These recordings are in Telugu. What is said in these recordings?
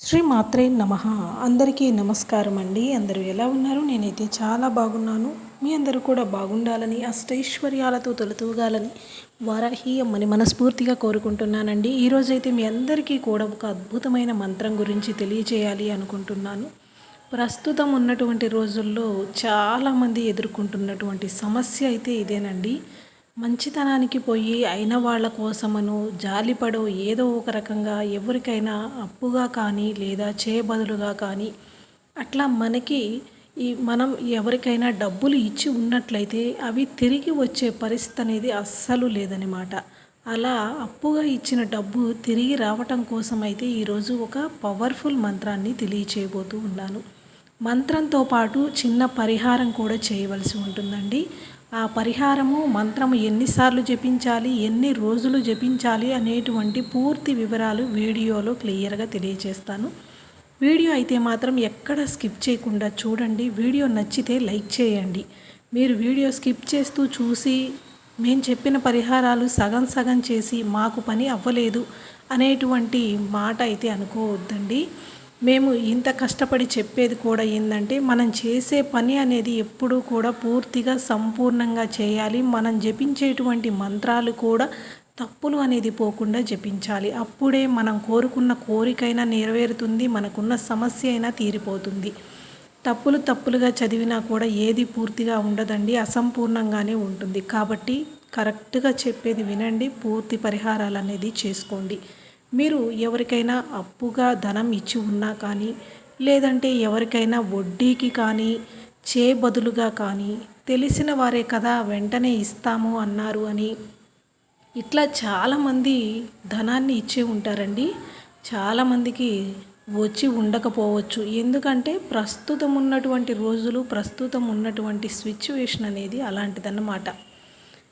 శ్రీ మాత్రే నమ. అందరికీ నమస్కారం అండి. అందరూ ఎలా ఉన్నారు? నేనైతే చాలా బాగున్నాను. మీ అందరూ కూడా బాగుండాలని అష్టైశ్వర్యాలతో తొలతూగాలని వారాహి అమ్మని మనస్ఫూర్తిగా కోరుకుంటున్నానండి. ఈరోజైతే మీ అందరికీ కూడా ఒక అద్భుతమైన మంత్రం గురించి తెలియచేయాలి అనుకుంటున్నాను. ప్రస్తుతం ఉన్నటువంటి రోజుల్లో చాలామంది ఎదుర్కొంటున్నటువంటి సమస్య అయితే ఇదేనండి. మంచితనానికి పోయి అయిన వాళ్ళ కోసమను జాలిపడో ఏదో ఒక రకంగా ఎవరికైనా అప్పుగా కానీ లేదా చేయబదులుగా కానీ అట్లా మనకి ఈ మనం ఎవరికైనా డబ్బులు ఇచ్చి ఉన్నట్లయితే అవి తిరిగి వచ్చే పరిస్థితి అనేది అస్సలు లేదనమాట అలా అప్పుగా ఇచ్చిన డబ్బు తిరిగి రావటం కోసం అయితే ఈరోజు ఒక పవర్ఫుల్ మంత్రాన్ని తెలియచేయబోతూ ఉన్నాను. మంత్రంతో పాటు చిన్న పరిహారం కూడా చేయవలసి ఉంటుందండి. ఆ పరిహారము మంత్రము ఎన్నిసార్లు జపించాలి ఎన్ని రోజులు జపించాలి అనేటువంటి పూర్తి వివరాలు వీడియోలో క్లియర్గా తెలియజేస్తాను. వీడియో అయితే మాత్రం ఎక్కడ స్కిప్ చేయకుండా చూడండి. వీడియో నచ్చితే లైక్ చేయండి. మీరు వీడియో స్కిప్ చేస్తూ చూసి మేము చెప్పిన పరిహారాలు సగం సగం చేసి మాకు పని అవ్వలేదు అనేటువంటి మాట అయితే అనుకోవద్దండి. మేము ఇంత కష్టపడి చెప్పేది కూడా ఏంటంటే మనం చేసే పని అనేది ఎప్పుడూ కూడా పూర్తిగా సంపూర్ణంగా చేయాలి. మనం జపించేటువంటి మంత్రాలు కూడా తప్పులు అనేది పోకుండా జపించాలి. అప్పుడే మనం కోరుకున్న కోరికైనా నెరవేరుతుంది మనకున్న సమస్య అయినా తీరిపోతుంది. తప్పులు తప్పులుగా చదివినా కూడా ఏది పూర్తిగా ఉండదండి అసంపూర్ణంగానే ఉంటుంది. కాబట్టి కరెక్ట్గా చెప్పేది వినండి పూర్తి పరిహారాలు అనేది చేసుకోండి. మీరు ఎవరికైనా అప్పుగా ధనం ఇచ్చి ఉన్నా కానీ లేదంటే ఎవరికైనా వడ్డీకి కానీ చే బదులుగా కానీ తెలిసిన వారే కదా వెంటనే ఇస్తాము అన్నారు అని. ఇట్లా చాలామంది ధనాన్ని ఇచ్చే ఉంటారండి. చాలామందికి వచ్చి ఉండకపోవచ్చు. ఎందుకంటే ప్రస్తుతం ఉన్నటువంటి రోజులు ప్రస్తుతం ఉన్నటువంటి సిచ్యువేషన్ అనేది అలాంటిదన్నమాట.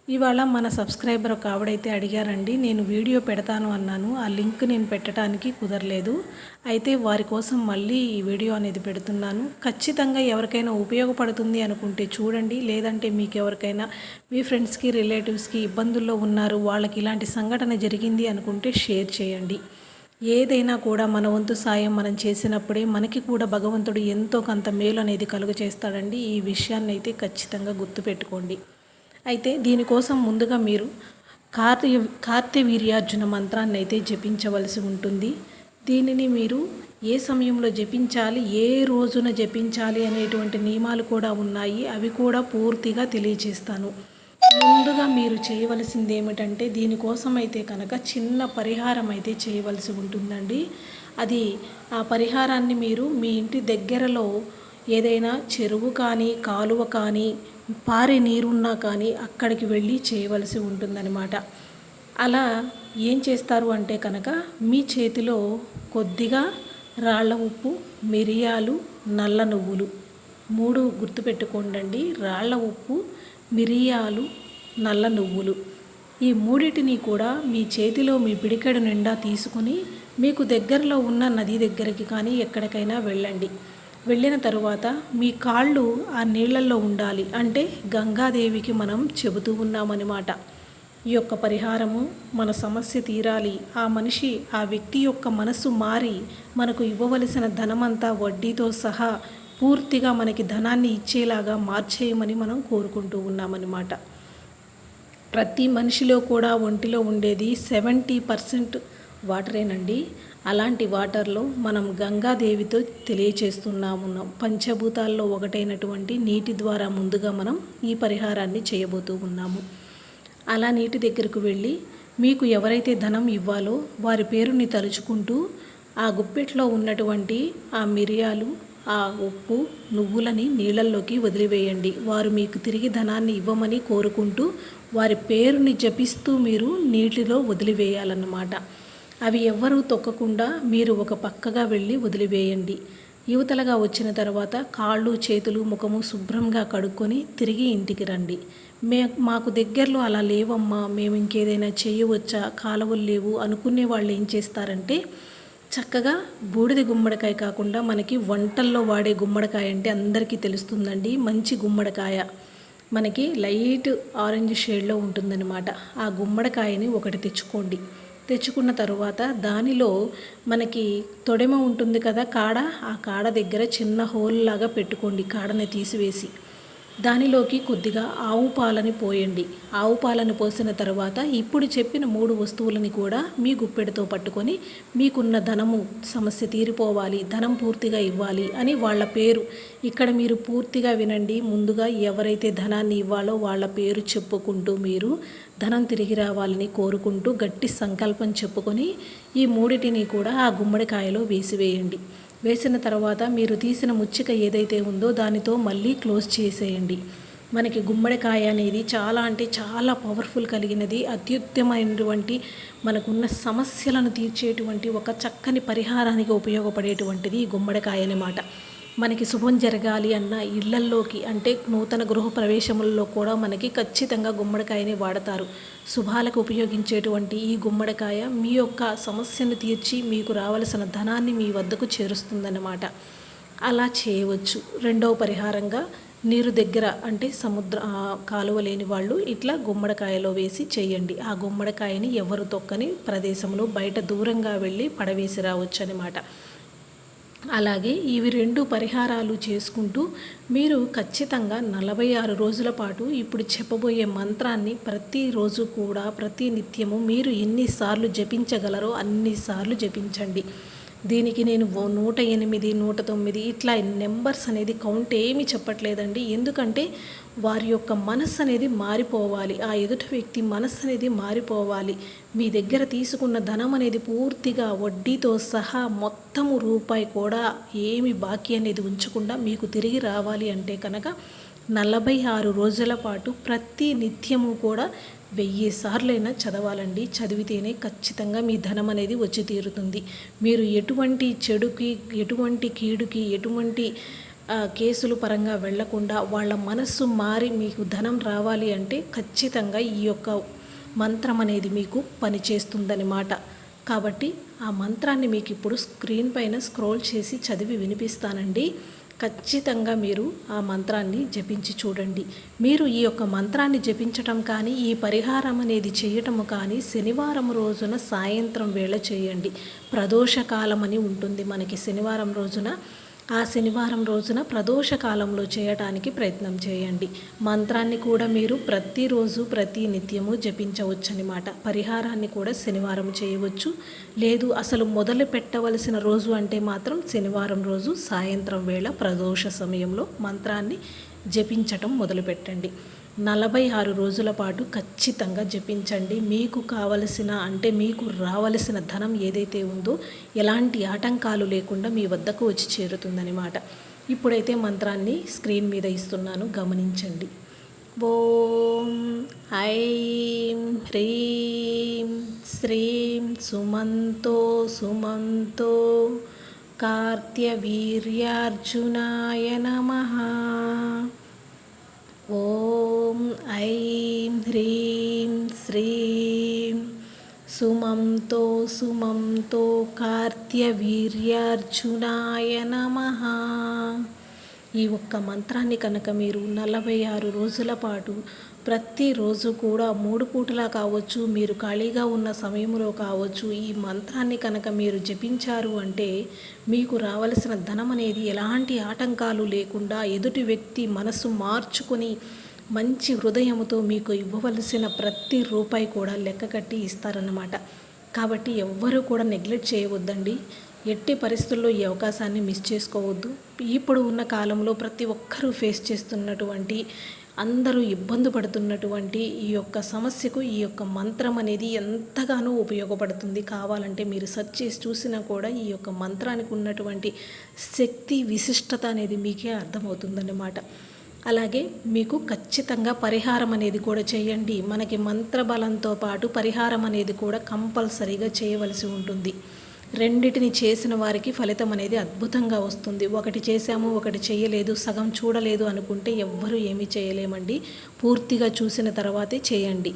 ఇవాళ మన సబ్స్క్రైబర్ ఒక ఆవిడైతే అడిగారండి నేను వీడియో పెడతాను అన్నాను ఆ లింక్ నేను పెట్టడానికి కుదరలేదు అయితే వారి కోసం మళ్ళీ ఈ వీడియో అనేది పెడుతున్నాను. ఖచ్చితంగా ఎవరికైనా ఉపయోగపడుతుంది అనుకుంటే చూడండి లేదంటే మీకు ఎవరికైనా మీ ఫ్రెండ్స్కి రిలేటివ్స్కి ఇబ్బందుల్లో ఉన్నారు వాళ్ళకి ఇలాంటి సంఘటన జరిగింది అనుకుంటే షేర్ చేయండి. ఏదైనా కూడా మన వంతు సాయం మనం చేసినప్పుడే మనకి కూడా భగవంతుడు ఎంతో కొంత మేలు అనేది కలుగ చేస్తాడండి ఈ విషయాన్ని అయితే ఖచ్చితంగా గుర్తుపెట్టుకోండి. అయితే దీనికోసం ముందుగా మీరు కార్తీ కార్తీవీర్యార్జున మంత్రాన్ని అయితే జపించవలసి ఉంటుంది. దీనిని మీరు ఏ సమయంలో జపించాలి ఏ రోజున జపించాలి అనేటువంటి నియమాలు కూడా ఉన్నాయి. అవి కూడా పూర్తిగా తెలియజేస్తాను ముందుగా మీరు చేయవలసింది ఏమిటంటే దీనికోసం అయితే కనుక చిన్న పరిహారం అయితే చేయవలసి ఉంటుందండి. అది ఆ పరిహారాన్ని మీరు మీ ఇంటి దగ్గరలో ఏదైనా చెరువు కానీ కాలువ కానీ పారే నీరున్నా కానీ అక్కడికి వెళ్ళి చేయవలసి ఉంటుందన్నమాట. అలా ఏం చేస్తారు అంటే కనుక మీ చేతిలో కొద్దిగా రాళ్ళ ఉప్పు మిరియాలు నల్ల నువ్వులు మూడు గుర్తుపెట్టుకోండి రాళ్ళ ఉప్పు మిరియాలు నల్ల నువ్వులు ఈ మూడిటిని కూడా మీ చేతిలో మీ పిడికెడు నిండా తీసుకుని మీకు దగ్గరలో ఉన్న నది దగ్గరికి కానీ ఎక్కడికైనా వెళ్ళండి. వెళ్ళిన తరువాత మీ కాళ్ళు ఆ నీళ్ళల్లో ఉండాలి అంటే గంగాదేవికి మనం చెబుతూ ఉన్నామన్నమాట. ఈ యొక్క పరిహారము మన సమస్య తీరాలి. ఆ మనిషి ఆ వ్యక్తి యొక్క మనసు మారి మనకు ఇవ్వవలసిన ధనమంతా వడ్డీతో సహా పూర్తిగా మనకి ధనాన్ని ఇచ్చేలాగా మార్చేయమని మనం కోరుకుంటూ ఉన్నామన్నమాట. ప్రతి మనిషిలో కూడా ఒంటిలో ఉండేది సెవెంటీ పర్సెంట్ వాటరేనండి. అలాంటి వాటర్లో మనం గంగాదేవితో తెలియచేస్తున్నాము. పంచభూతాల్లో ఒకటైనటువంటి నీటి ద్వారా ముందుగా మనం ఈ పరిహారాన్ని చేయబోతూ ఉన్నాము. అలా నీటి దగ్గరకు వెళ్ళి మీకు ఎవరైతే ధనం ఇవ్వాలో వారి పేరుని తలుచుకుంటూ ఆ గుప్పెట్లో ఉన్నటువంటి ఆ మిరియాలు ఆ ఉప్పు నువ్వులని నీళ్ళల్లోకి వదిలివేయండి. వారు మీకు తిరిగి ధనాన్ని ఇవ్వమని కోరుకుంటూ వారి పేరుని జపిస్తూ మీరు నీటిలో వదిలివేయాలన్నమాట. అవి ఎవ్వరూ తొక్కకుండా మీరు ఒక పక్కగా వెళ్ళి వదిలివేయండి. యువతలుగా వచ్చిన తర్వాత కాళ్ళు చేతులు ముఖము శుభ్రంగా కడుక్కొని తిరిగి ఇంటికి రండి. మే మాకు దగ్గరలో అలా లేవమ్మా మేము ఇంకేదైనా చేయవచ్చా కాలువలు లేవు అనుకునే వాళ్ళు ఏం చేస్తారంటే చక్కగా బూడిద గుమ్మడికాయ కాకుండా మనకి వంటల్లో వాడే గుమ్మడికాయ అంటే అందరికీ తెలుస్తుందండి. మంచి గుమ్మడికాయ. మనకి లైట్ ఆరెంజ్ షేడ్లో ఉంటుందన్నమాట. ఆ గుమ్మడికాయని ఒకటి తెచ్చుకోండి. తెచ్చుకున్న తరువాత దానిలో మనకి తొడెమ ఉంటుంది కదా కాడ? ఆ కాడ దగ్గర చిన్న హోల్ లాగా పెట్టుకోండి కాడని తీసివేసి. దానిలోకి కొద్దిగా ఆవు పాలని పోయండి. ఆవు పాలను పోసిన తర్వాత ఇప్పుడు చెప్పిన మూడు వస్తువులని కూడా మీ గుప్పెడితో పట్టుకొని మీకున్న ధనము సమస్య తీరిపోవాలి ధనం పూర్తిగా ఇవ్వాలి అని వాళ్ళ పేరు. ఇక్కడ మీరు పూర్తిగా వినండి. ముందుగా ఎవరైతే ధనాన్ని ఇవ్వాలో వాళ్ళ పేరు చెప్పుకుంటూ మీరు ధనం తిరిగి రావాలని కోరుకుంటూ గట్టి సంకల్పం చెప్పుకొని ఈ మూడిటిని కూడా ఆ గుమ్మడికాయలో వేసివేయండి. వేసిన తర్వాత మీరు తీసిన ముచ్చిక ఏదైతే ఉందో దానితో మళ్ళీ క్లోజ్ చేసేయండి. మనకి గుమ్మడికాయ అనేది చాలా అంటే చాలా పవర్ఫుల్ కలిగినది. అత్యుత్తమైనటువంటి మనకున్న సమస్యలను తీర్చేటువంటి ఒక చక్కని పరిహారానికి ఉపయోగపడేటువంటిది ఈ గుమ్మడికాయ అన్నమాట. మనకి శుభం జరగాలి అన్న ఇళ్ళల్లోకి అంటే నూతన గృహ ప్రవేశముల్లో కూడా మనకి ఖచ్చితంగా గుమ్మడికాయని వాడతారు. శుభాలకు ఉపయోగించేటువంటి ఈ గుమ్మడికాయ మీ యొక్క సమస్యను తీర్చి మీకు రావలసిన ధనాన్ని మీ వద్దకు చేరుస్తుందన్నమాట. అలా చేయవచ్చు. రెండవ పరిహారంగా నీరు దగ్గర అంటే సముద్ర కాలువ లేని వాళ్ళు ఇట్లా గుమ్మడికాయలో వేసి చేయండి. ఆ గుమ్మడికాయని ఎవరు తొక్కని ప్రదేశంలో బయట దూరంగా వెళ్ళి పడవేసి రావచ్చు అనమాట అలాగే ఇవి రెండు పరిహారాలు చేసుకుంటూ మీరు ఖచ్చితంగా నలభై ఆరు రోజుల పాటు ఇప్పుడు చెప్పబోయే మంత్రాన్ని ప్రతిరోజు కూడా ప్రతి నిత్యము మీరు ఎన్నిసార్లు జపించగలరో అన్నిసార్లు జపించండి. దీనికి నేను నూట ఎనిమిది నూట తొమ్మిది ఇట్లా నెంబర్స్ అనేది కౌంట్ ఏమీ చెప్పట్లేదండి. ఎందుకంటే వారి యొక్క మనస్సు అనేది మారిపోవాలి. ఆ ఎదుటి వ్యక్తి మనస్సు అనేది మారిపోవాలి. మీ దగ్గర తీసుకున్న ధనం అనేది పూర్తిగా వడ్డీతో సహా మొత్తము రూపాయి కూడా ఏమి బాకీ అనేది ఉంచకుండా మీకు తిరిగి రావాలి అంటే కనుక నలభై ఆరు రోజుల పాటు ప్రతి నిత్యము కూడా వెయ్యి సార్లైనా చదవాలండి. చదివితేనే ఖచ్చితంగా మీ ధనం అనేది వచ్చి తీరుతుంది. మీరు ఎటువంటి చెడుకి ఎటువంటి కీడుకి ఎటువంటి కేసులు పరంగా వెళ్ళకుండా వాళ్ళ మనస్సు మారి మీకు ధనం రావాలి అంటే ఖచ్చితంగా ఈ యొక్క మంత్రం అనేది మీకు పనిచేస్తుందన్నమాట. కాబట్టి ఆ మంత్రాన్ని మీకు ఇప్పుడు స్క్రీన్ పైన స్క్రోల్ చేసి చదివి వినిపిస్తానండి. ఖచ్చితంగా మీరు ఆ మంత్రాన్ని జపించి చూడండి. మీరు ఈ యొక్క మంత్రాన్ని జపించటం కానీ ఈ పరిహారం అనేది చేయటము కానీ శనివారం రోజున సాయంత్రం వేళ చేయండి. ప్రదోషకాలం అని ఉంటుంది మనకి శనివారం రోజున. ఆ శనివారం రోజున ప్రదోష కాలంలో చేయటానికి ప్రయత్నం చేయండి. మంత్రాన్ని కూడా మీరు ప్రతిరోజు ప్రతి నిత్యము జపించవచ్చనమాట పరిహారాన్ని కూడా శనివారం చేయవచ్చు. లేదు అసలు మొదలు పెట్టవలసిన రోజు అంటే మాత్రం శనివారం రోజు సాయంత్రం వేళ ప్రదోష సమయంలో మంత్రాన్ని జపించటం మొదలుపెట్టండి. నలభై ఆరు రోజుల పాటు ఖచ్చితంగా జపించండి. మీకు కావలసిన అంటే మీకు రావలసిన ధనం ఏదైతే ఉందో ఎలాంటి ఆటంకాలు లేకుండా మీ వద్దకు వచ్చి చేరుతుందనమాట ఇప్పుడైతే మంత్రాన్ని స్క్రీన్ మీద ఇస్తున్నాను. గమనించండి. ఓం ఐం హ్రీం శ్రీం సుమంతో సుమంతో కార్త్యవీర్యార్జునాయ నమ. ఓం ఐం హ్రీం శ్రీం. సుమంతో సుమంతో కార్త్యవీర్యార్జునాయ నమ. ఈ ఒక్క మంత్రాన్ని కనుక మీరు నలభై ఆరు రోజుల పాటు ప్రతిరోజు కూడా మూడు పూటలా కావచ్చు మీరు ఖాళీగా ఉన్న సమయంలో కావచ్చు ఈ మంత్రాన్ని కనుక మీరు జపించారు అంటే మీకు రావలసిన ధనం అనేది ఎలాంటి ఆటంకాలు లేకుండా ఎదుటి వ్యక్తి మనసు మార్చుకొని మంచి హృదయంతో మీకు ఇవ్వవలసిన ప్రతి రూపాయి కూడా లెక్క కట్టి ఇస్తారన్నమాట. కాబట్టి ఎవ్వరూ కూడా నెగ్లెక్ట్ చేయవద్దండి. ఎట్టి పరిస్థితుల్లో ఈ అవకాశాన్ని మిస్ చేసుకోవద్దు. ఇప్పుడు ఉన్న కాలంలో ప్రతి ఒక్కరూ ఫేస్ చేస్తున్నటువంటి అందరూ ఇబ్బంది పడుతున్నటువంటి ఈ యొక్క సమస్యకు ఈ యొక్క మంత్రం అనేది ఎంతగానో ఉపయోగపడుతుంది. కావాలంటే మీరు సెర్చ్ చేసి చూసినా కూడా ఈ యొక్క మంత్రానికి ఉన్నటువంటి శక్తి విశిష్టత అనేది మీకే అర్థమవుతుందన్నమాట. అలాగే మీకు ఖచ్చితంగా పరిహారం అనేది కూడా చేయండి. మనకి మంత్రబలంతో పాటు పరిహారం అనేది కూడా కంపల్సరీగా చేయవలసి ఉంటుంది. రెండిటిని చేసిన వారికి ఫలితం అనేది అద్భుతంగా వస్తుంది. ఒకటి చేశాము ఒకటి చేయలేదు సగం చూడలేదు అనుకుంటే ఎవ్వరూ ఏమీ చేయలేమండి. పూర్తిగా చూసిన తర్వాతే చేయండి.